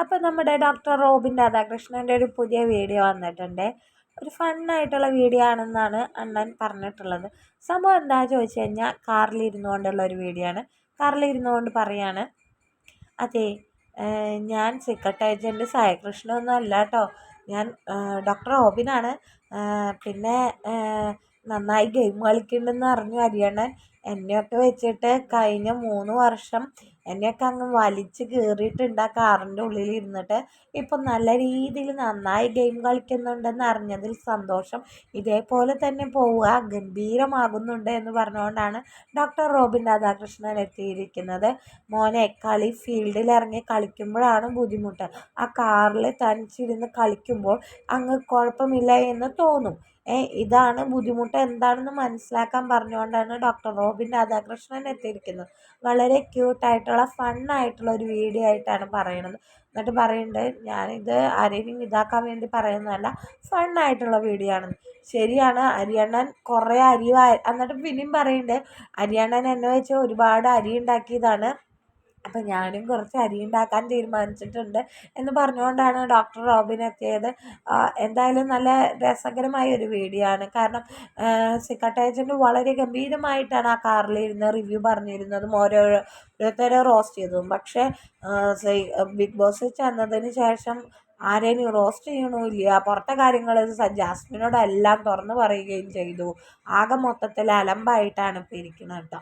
അപ്പോൾ നമ്മുടെ doctor Robin രാധാകൃഷ്ണന്റെ ഒരു പുതിയ വീഡിയോ വന്നിട്ടുണ്ട്. ഒരു ഫണ്ണായിട്ടുള്ള വീഡിയോ ആണെന്നാണ് അണ്ണൻ പറഞ്ഞിട്ടുള്ളത്. സംഭവം എന്താ ചോദിച്ചു കഴിഞ്ഞാൽ കാറിലിരുന്നു കൊണ്ടുള്ള ഒരു വീഡിയോ ആണ്. കാറിലിരുന്നു കൊണ്ട് പറയാണ് അതെ ഞാൻ സീക്രട്ട് ഏജന്റ് സായകൃഷ്ണനൊന്നും അല്ല കേട്ടോ ഞാൻ ഡോക്ടർ റോബിനാണ്. പിന്നെ നന്നായി ഗെയിം കളിക്കുന്നുണ്ടെന്ന് അറിഞ്ഞു ഹരിയണ്ണൻ എന്നെയൊക്കെ വെച്ചിട്ട് കഴിഞ്ഞ മൂന്ന് വർഷം എന്നെയൊക്കെ അങ്ങ് വലിച്ച് കീറിയിട്ടുണ്ട് ആ കാറിന്റെ ഉള്ളിൽ ഇരുന്നിട്ട് ഇപ്പം നല്ല രീതിയിൽ നന്നായി ഗെയിം കളിക്കുന്നുണ്ടെന്ന് അറിഞ്ഞതിൽ സന്തോഷം. ഇതേപോലെ തന്നെ പോവുക ഗംഭീരമാകുന്നുണ്ട് എന്ന് പറഞ്ഞുകൊണ്ടാണ് ഡോക്ടർ റോബിൻ രാധാകൃഷ്ണൻ എത്തിയിരിക്കുന്നത്. മോനെ കളി ഫീൽഡിൽ ഇറങ്ങി കളിക്കുമ്പോഴാണ് ബുദ്ധിമുട്ട്. ആ കാറിൽ തനിച്ചിരുന്ന് കളിക്കുമ്പോൾ അങ്ങ് കുഴപ്പമില്ല എന്ന് തോന്നും. ഇതാണ് ബുദ്ധിമുട്ട്. എന്താണെന്ന് മനസ്സിലാക്കാൻ പറഞ്ഞുകൊണ്ടാണ് ഡോക്ടർ റോബിൻ രാധാകൃഷ്ണൻ എത്തിയിരിക്കുന്നത്. വളരെ ക്യൂട്ടായിട്ടുള്ള ഫണ്ണായിട്ടുള്ള ഒരു വീഡിയോ ആയിട്ടാണ് പറയുന്നത്. എന്നിട്ട് പറയുന്നുണ്ട് ഞാനിത് ആരെയും ഇതാക്കാൻ വേണ്ടി പറയുന്നതല്ല ഫണ്ണായിട്ടുള്ള വീഡിയോ ആണ്. ശരിയാണ് അരിയണ്ണൻ കുറേ അരി എന്നിട്ട് പിന്നെയും പറയുന്നുണ്ട് അരിയണ്ണൻ എന്നെ വെച്ച് ഒരുപാട് അരി ഉണ്ടാക്കിയതാണ്. അപ്പം ഞാനും കുറച്ച് അരി ഉണ്ടാക്കാൻ തീരുമാനിച്ചിട്ടുണ്ട് എന്ന് പറഞ്ഞുകൊണ്ടാണ് ഡോക്ടർ റോബിൻ എത്തിയത്. എന്തായാലും നല്ല രസകരമായ ഒരു വീഡിയോ ആണ്. കാരണം സിക്കട്ട് ഏജന്റ് വളരെ ഗംഭീരമായിട്ടാണ് ആ കാറിലിരുന്ന് റിവ്യൂ പറഞ്ഞിരുന്നതും ഓരോ ഓരോരുത്തരെ റോസ്റ്റ് ചെയ്തതും. പക്ഷേ ബിഗ് ബോസ് ചെന്നതിന് ശേഷം ആരെയും റോസ്റ്റ് ചെയ്യണമില്ല. പുറത്തെ കാര്യങ്ങൾ ജാസ്മിനോടെല്ലാം തുറന്നു പറയുകയും ചെയ്തു. ആകെ മൊത്തത്തിൽ അലമ്പായിട്ടാണ് ഇപ്പോൾ ഇരിക്കുന്നത് കേട്ടോ.